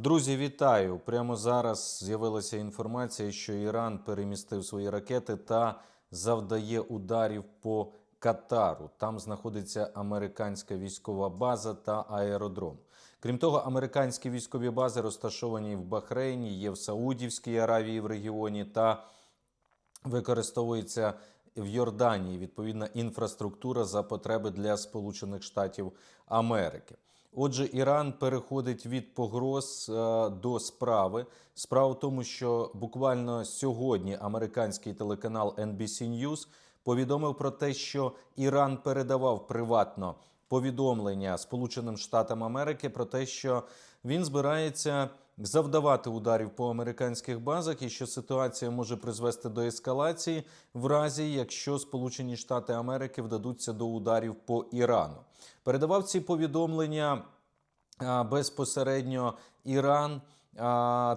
Друзі, вітаю! Прямо зараз з'явилася інформація, що Іран перемістив свої ракети та завдає ударів по Катару. Там знаходиться американська військова база та аеродром. Крім того, американські військові бази розташовані в Бахрейні, є в Саудівській Аравії в регіоні та використовується в Йорданії відповідна інфраструктура за потреби для Сполучених Штатів Америки. Отже, Іран переходить від погроз е, до справи. Справа в тому, що буквально сьогодні американський телеканал NBC News повідомив про те, що Іран передавав приватно повідомлення Сполученим Штатам Америки про те, що він збирається завдавати ударів по американських базах, і що ситуація може призвести до ескалації в разі, якщо Сполучені Штати Америки вдадуться до ударів по Ірану. Передавав ці повідомлення безпосередньо Іран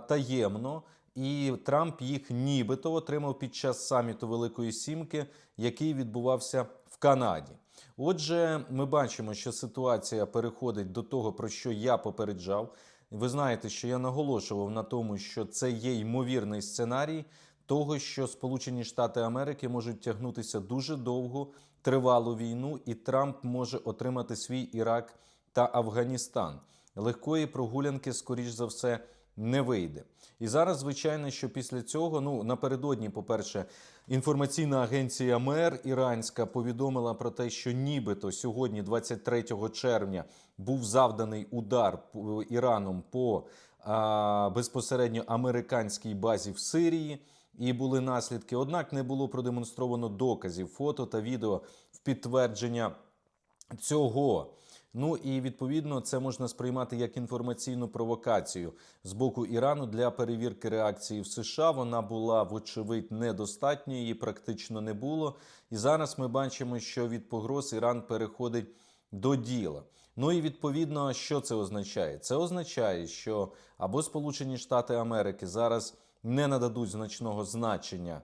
таємно. І Трамп їх нібито отримав під час саміту Великої Сімки, який відбувався в Канаді. Отже, ми бачимо, що ситуація переходить до того, про що я попереджав. Ви знаєте, що я наголошував на тому, що це є ймовірний сценарій того, що Сполучені Штати Америки можуть тягнутися дуже довго тривалу війну, і Трамп може отримати свій Ірак та Афганістан. Легкої прогулянки, скоріш за все, не вийде. І зараз, звичайно, що після цього, ну напередодні, по-перше, інформаційна агенція МЕР Іранська повідомила про те, що нібито сьогодні, 23 червня, був завданий удар Іраном по а, безпосередньо американській базі в Сирії. І були наслідки. Однак не було продемонстровано доказів, фото та відео в підтвердження цього. Ну і відповідно це можна сприймати як інформаційну провокацію з боку Ірану для перевірки реакції в США. Вона була вочевидь недостатньою, її практично не було. І зараз ми бачимо, що від погроз Іран переходить до діла. Ну і відповідно, що це означає? Це означає, що або Сполучені Штати Америки зараз не нададуть значного значення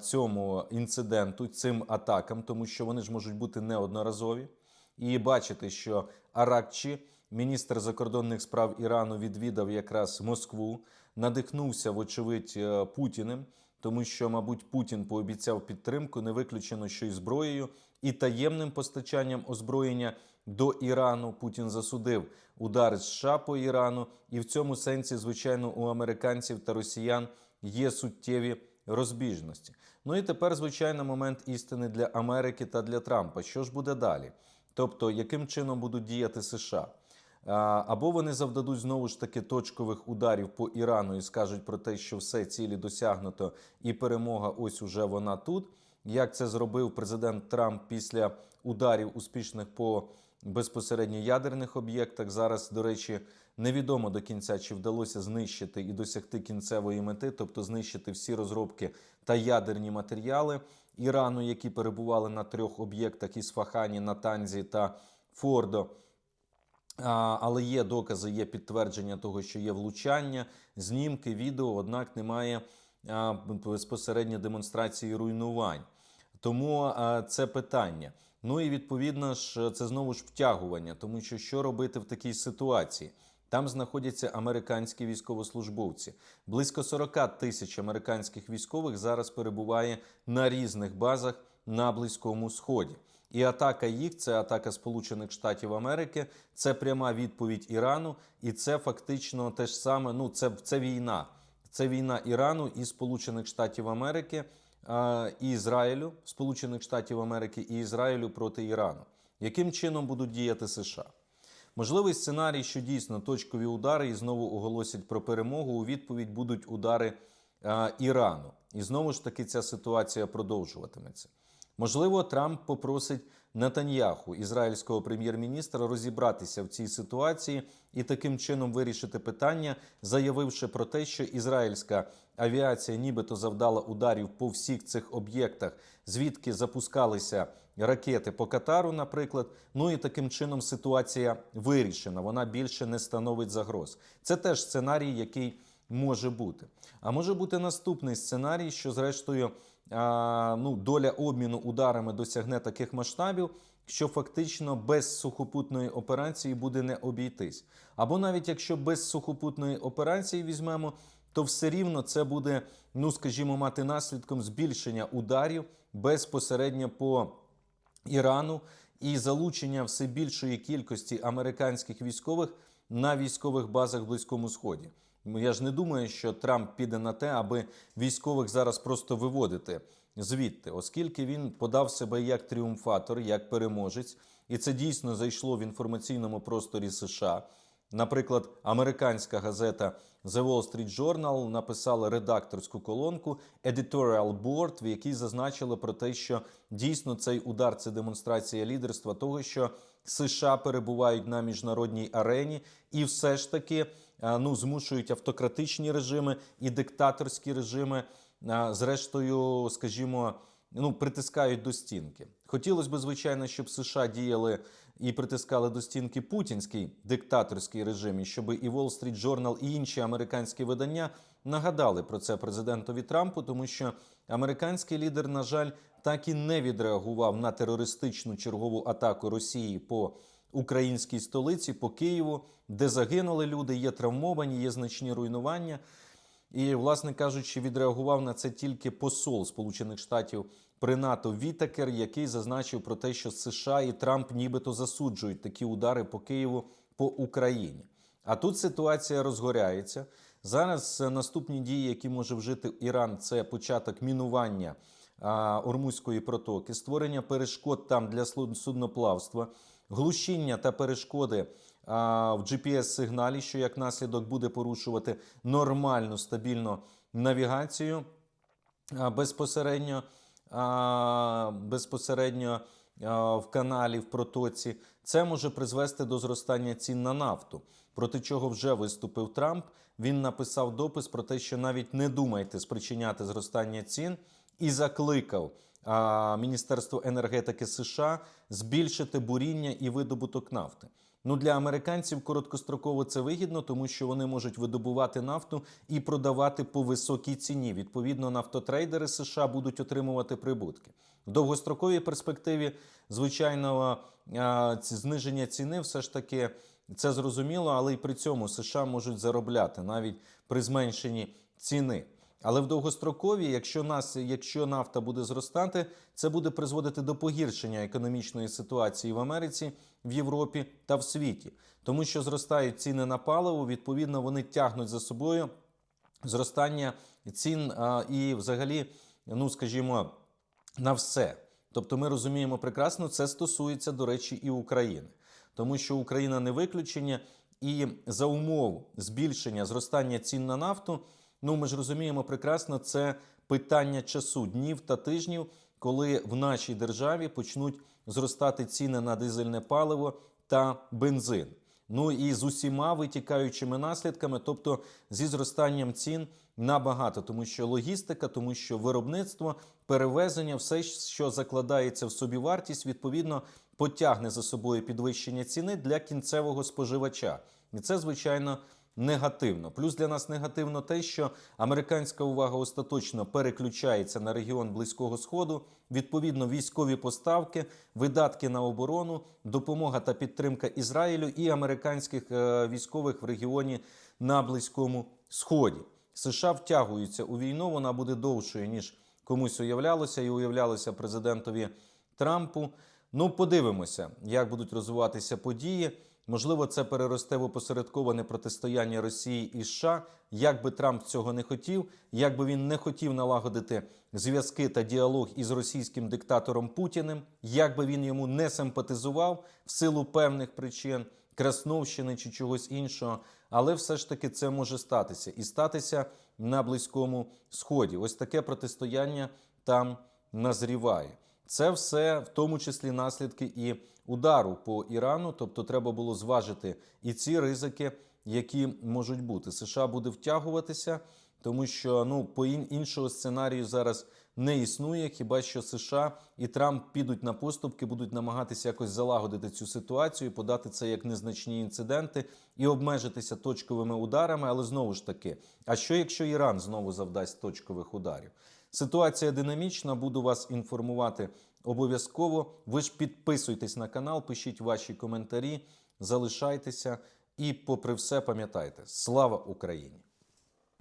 цьому інциденту, цим атакам, тому що вони ж можуть бути неодноразові. І бачите, що Аракчі, міністр закордонних справ Ірану, відвідав якраз Москву, надихнувся, вочевидь, е, Путіним, тому що, мабуть, Путін пообіцяв підтримку, не виключено, що і зброєю, і таємним постачанням озброєння до Ірану. Путін засудив удар США по Ірану, і в цьому сенсі, звичайно, у американців та росіян є суттєві розбіжності. Ну і тепер, звичайно, момент істини для Америки та для Трампа. Що ж буде далі? Тобто, яким чином будуть діяти США? Або вони завдадуть знову ж таки точкових ударів по Ірану і скажуть про те, що все цілі досягнуто, і перемога ось уже вона тут. Як це зробив президент Трамп після ударів успішних по безпосередньо ядерних об'єктах? Зараз, до речі, невідомо до кінця, чи вдалося знищити і досягти кінцевої мети, тобто знищити всі розробки та ядерні матеріали Ірану, які перебували на трьох об'єктах Ісфахані, Натанзі та Фордо. Але є докази, є підтвердження того, що є влучання, знімки, відео, однак немає безпосередньо демонстрації руйнувань. Тому це питання. Ну і відповідно ж, це знову ж втягування, тому що що робити в такій ситуації? Там знаходяться американські військовослужбовці. Близько 40 тисяч американських військових зараз перебуває на різних базах на Близькому Сході. І атака їх це атака Сполучених Штатів Америки, це пряма відповідь Ірану, і це фактично те ж саме. Ну, це, це війна. Це війна Ірану і Сполучених Штатів Америки, і Ізраїлю, Сполучених Штатів Америки і Ізраїлю проти Ірану. Яким чином будуть діяти США? Можливий сценарій, що дійсно точкові удари і знову оголосять про перемогу. У відповідь будуть удари а, Ірану. І знову ж таки ця ситуація продовжуватиметься. Можливо, Трамп попросить Натаньяху, ізраїльського прем'єр-міністра, розібратися в цій ситуації і таким чином вирішити питання, заявивши про те, що ізраїльська авіація нібито завдала ударів по всіх цих об'єктах, звідки запускалися ракети по Катару, наприклад. Ну і таким чином ситуація вирішена. Вона більше не становить загроз. Це теж сценарій, який може бути. А може бути наступний сценарій, що зрештою ну, доля обміну ударами досягне таких масштабів, що фактично без сухопутної операції буде не обійтись. Або навіть якщо без сухопутної операції візьмемо, то все рівно це буде, ну скажімо, мати наслідком збільшення ударів безпосередньо по Ірану і залучення все більшої кількості американських військових на військових базах в Близькому Сході. Ну, Я ж не думаю, що Трамп піде на те, аби військових зараз просто виводити звідти, оскільки він подав себе як тріумфатор, як переможець, і це дійсно зайшло в інформаційному просторі США. Наприклад, американська газета The Wall Street Journal написала редакторську колонку Editorial Board, в якій зазначили про те, що дійсно цей удар це демонстрація лідерства того, що США перебувають на міжнародній арені і все ж таки е, ну, змушують автократичні режими і диктаторські режими, е, зрештою, скажімо, ну, притискають до стінки. Хотілося б, звичайно, щоб США діяли і притискали до стінки путінський диктаторський режим, щоб і Wall Street Journal, і інші американські видання нагадали про це президентові Трампу, тому що американський лідер, на жаль, так і не відреагував на терористичну чергову атаку Росії по українській столиці, по Києву, де загинули люди, є травмовані, є значні руйнування. І, власне кажучи, відреагував на це тільки посол Сполучених Штатів при НАТО Вітакер, який зазначив про те, що США і Трамп нібито засуджують такі удари по Києву по Україні. А тут ситуація розгоряється. Зараз е, наступні дії, які може вжити Іран, це початок мінування Ормузької протоки, створення перешкод там для судноплавства, глушіння та перешкоди в GPS-сигналі, що як наслідок буде порушувати нормальну стабільну навігацію безпосередньо, безпосередньо в каналі, в протоці. Це може призвести до зростання цін на нафту, проти чого вже виступив Трамп. Він написав допис про те, що навіть не думайте спричиняти зростання цін, і закликав а, Міністерство енергетики США збільшити буріння і видобуток нафти. Ну для американців короткостроково це вигідно, тому що вони можуть видобувати нафту і продавати по високій ціні. Відповідно, нафтотрейдери США будуть отримувати прибутки. В довгостроковій перспективі, звичайно, зниження ціни все ж таки це зрозуміло, але й при цьому США можуть заробляти навіть при зменшенні ціни. Але в довгостроковій, якщо нас, якщо нафта буде зростати, це буде призводити до погіршення економічної ситуації в Америці, в Європі та в світі, тому що зростають ціни на паливо. Відповідно, вони тягнуть за собою зростання цін а, і, взагалі, ну скажімо, на все. Тобто, ми розуміємо прекрасно, це стосується, до речі, і України, тому що Україна не виключення, і за умов збільшення зростання цін на нафту, ну ми ж розуміємо прекрасно, це питання часу, днів та тижнів, коли в нашій державі почнуть зростати ціни на дизельне паливо та бензин. Ну і з усіма витікаючими наслідками, тобто зі зростанням цін набагато, тому що логістика, тому що виробництво, перевезення, все, що закладається в собівартість, відповідно потягне за собою підвищення ціни для кінцевого споживача. І це, звичайно, негативно. Плюс для нас негативно те, що американська увага остаточно переключається на регіон Близького Сходу. Відповідно, військові поставки, видатки на оборону, допомога та підтримка Ізраїлю і американських е, військових в регіоні на Близькому Сході. США втягуються у війну. Вона буде довшою ніж комусь уявлялося, і уявлялося президентові Трампу. Ну, подивимося, як будуть розвиватися події. Можливо, це переросте в опосередковане протистояння Росії і США. Як би Трамп цього не хотів, як би він не хотів налагодити зв'язки та діалог із російським диктатором Путіним, як би він йому не симпатизував в силу певних причин, Красновщини чи чогось іншого, але все ж таки це може статися і статися на Близькому Сході. Ось таке протистояння там назріває. Це все в тому числі наслідки і удару по Ірану. Тобто, треба було зважити і ці ризики, які можуть бути. США буде втягуватися, тому що ну по іншого сценарію зараз не існує. Хіба що США і Трамп підуть на поступки, будуть намагатися якось залагодити цю ситуацію, подати це як незначні інциденти і обмежитися точковими ударами. Але знову ж таки, а що якщо Іран знову завдасть точкових ударів? Ситуація динамічна, буду вас інформувати обов'язково. Ви ж підписуйтесь на канал, пишіть ваші коментарі, залишайтеся і, попри все, пам'ятайте: слава Україні!